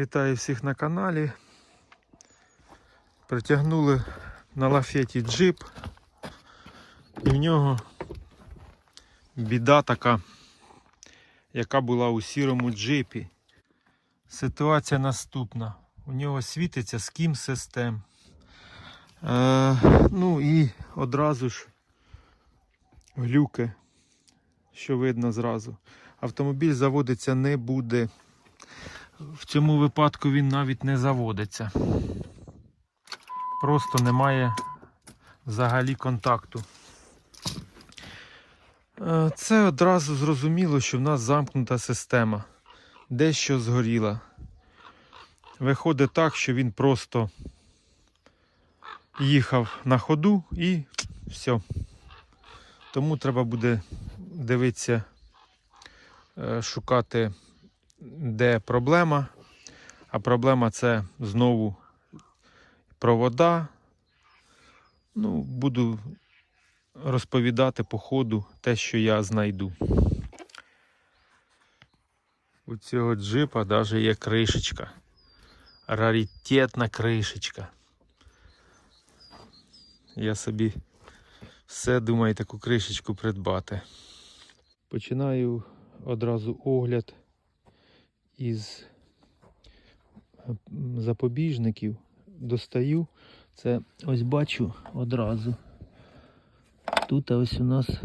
Вітаю всіх на каналі. Притягнули на лафеті джип. І в нього біда така, яка була у сірому джипі. Ситуація наступна. У нього світиться скім систем. Е, ну і одразу ж глюки, що видно зразу. Автомобіль заводиться не буде. В цьому випадку він навіть не заводиться. Просто немає взагалі контакту. Е, Це одразу зрозуміло, що в нас замкнута система. Дещо згоріла. Виходить так, що він просто їхав на ходу і все. Тому треба буде дивитися, е, шукати де проблема. А проблема це знову провода. Ну, буду розповідати по ходу те, що я знайду. У цього джипа навіть є кришечка. Раритетна кришечка. Я собі все думаю таку кришечку придбати. Починаю одразу огляд із запобіжників достаю. Це ось бачу одразу. Тут ось у нас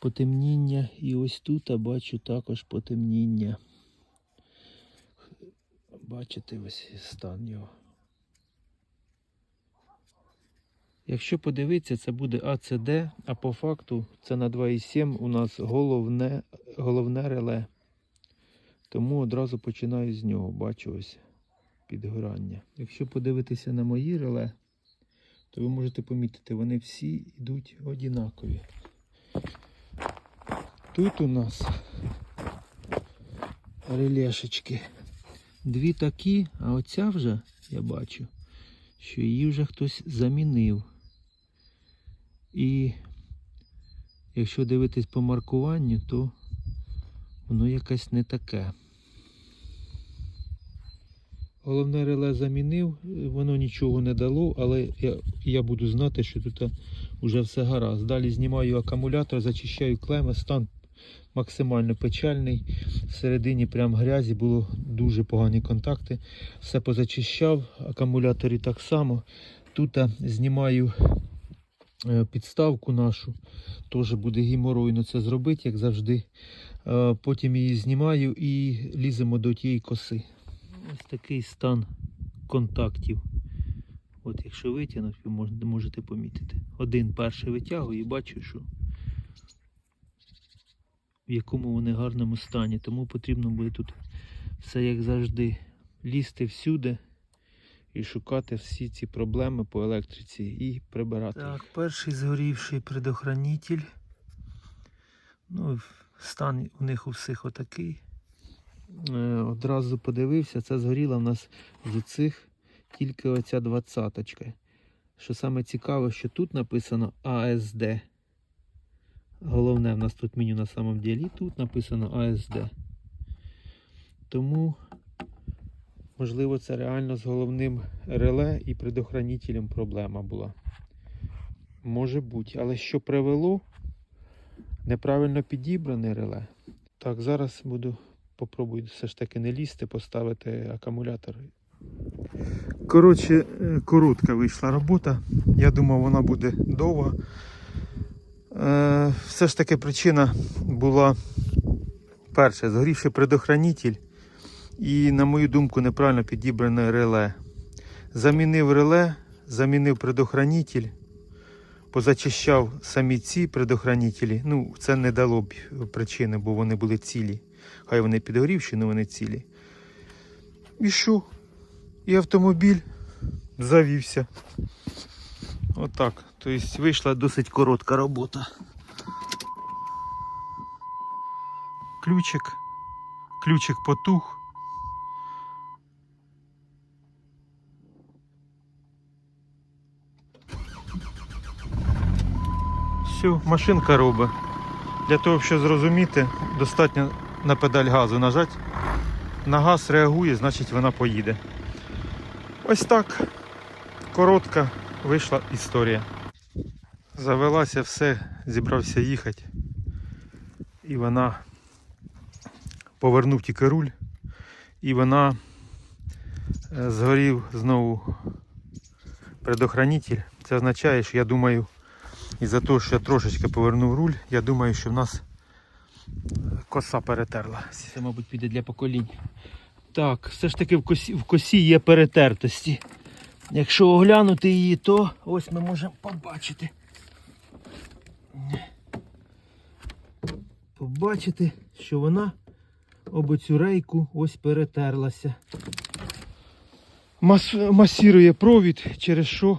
потемніння і ось тут бачу також потемніння. Бачите ось стан його. Якщо подивитися, це буде АЦД, а по факту це на 2,7 у нас головне, головне реле. Тому одразу починаю з нього, бачу ось підгорання. Якщо подивитися на мої реле, то ви можете помітити, вони всі йдуть однакові. Тут у нас релешечки. Дві такі, а оця вже я бачу, що її вже хтось замінив. І якщо дивитись по маркуванню, то воно якесь не таке. Головне реле замінив, воно нічого не дало, але я, я буду знати, що тут вже все гаразд. Далі знімаю акумулятор, зачищаю клеми, стан максимально печальний. Всередині прям грязі, було дуже погані контакти. Все позачищав, акумуляторі так само. Тут знімаю е, підставку нашу. Теж буде геморойно це зробити, як завжди. Е, Потім її знімаю і ліземо до тієї коси. Ось такий стан контактів. От якщо витягнути, ви можете помітити. Один перший витягую і бачу, що в якому вони гарному стані. Тому потрібно буде тут все як завжди лізти всюди і шукати всі ці проблеми по електриці і прибирати. Так, перший згорівший предохранитель. Ну, стан у них у всіх отакий. Е, одразу подивився, це згоріла в нас з цих тільки оця двадцяточка. Що саме цікаве, що тут написано АСД. Головне в нас тут меню на самом ділі, тут написано АСД. Тому, можливо, це реально з головним реле і предохранителем проблема була. Може бути, але що привело? Неправильно підібране реле. Так, зараз буду попробую все ж таки не лізти, поставити акумулятор. Коротше, е, коротка вийшла робота. Я думав, вона буде довга. Е, все ж таки причина була перше, згорівший предохранитель і, на мою думку, неправильно підібране реле. Замінив реле, замінив предохранитель, позачищав самі ці предохранителі. Ну, це не дало б причини, бо вони були цілі. Хай вони підгорівші, але вони цілі. І що? І автомобіль завівся. Отак. Тобто вийшла досить коротка робота. Ключик. Ключик потух. Все, машинка робить. Для того, щоб зрозуміти, достатньо на педаль газу нажати на газ реагує, значить вона поїде. Ось так коротка вийшла історія. Завелася все, зібрався їхати. І вона повернув тільки руль, і вона е, згорів знову предохранитель. Це означає, що я думаю, із-за того, що я трошечки повернув руль, я думаю, що в нас коса перетерла. Це, мабуть, піде для поколінь. Так, все ж таки в косі, в косі є перетертості. Якщо оглянути її, то ось ми можемо побачити. Побачити, що вона об оцю рейку ось перетерлася. Мас, масірує провід, через що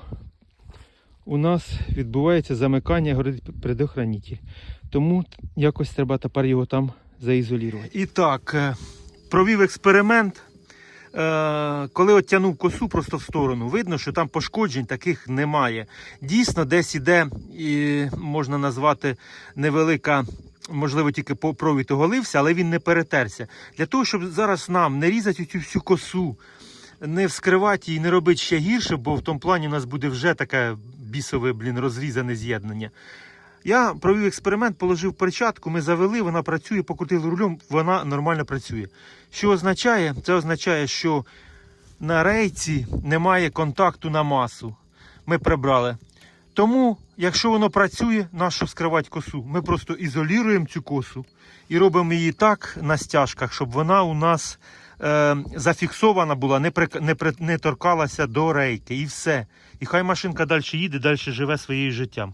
у нас відбувається замикання предохранитель. Тому якось треба тепер його там заізолювати. І так, е, провів експеримент. Е, Коли от тянув косу просто в сторону, видно, що там пошкоджень таких немає. Дійсно, десь іде, і можна назвати невелика, можливо, тільки провід оголився, але він не перетерся. Для того, щоб зараз нам не різати цю всю косу, не вскривати її, не робити ще гірше, бо в тому плані у нас буде вже таке бісове, блін, розрізане з'єднання. Я провів експеримент, положив перчатку, ми завели, вона працює, покрутили рулем, вона нормально працює. Що означає? Це означає, що на рейці немає контакту на масу. Ми прибрали. Тому, якщо воно працює, нащо скривати косу? Ми просто ізолюємо цю косу і робимо її так на стяжках, щоб вона у нас е, зафіксована була, не, при, не, при, не торкалася до рейки. І все. І хай машинка далі їде, далі живе своїм життям.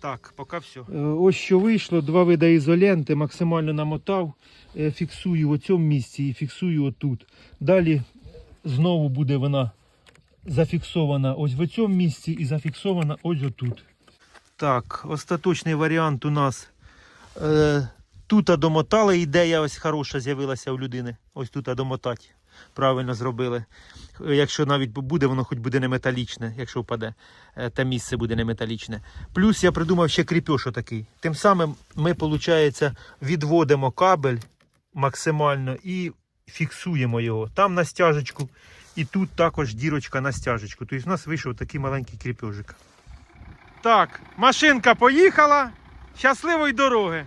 Так, поки все. Ось що вийшло, два види ізоленти, максимально намотав, е, фіксую в цьому місці і фіксую отут. Далі знову буде вона зафіксована ось в цьому місці і зафіксована ось отут. Так, остаточний варіант у нас. Е, тут домотали, ідея ось хороша з'явилася у людини. Ось тут домотати. Правильно зробили. Якщо навіть буде, воно хоч буде не металічне, якщо впаде, е, те місце буде не металічне. Плюс я придумав ще кріпеж такий. Тим самим ми, виходить, відводимо кабель максимально і фіксуємо його. Там на стяжечку, і тут також дірочка на стяжечку. Тобто у нас вийшов такий маленький кріпежик. Так, машинка поїхала. Щасливої дороги!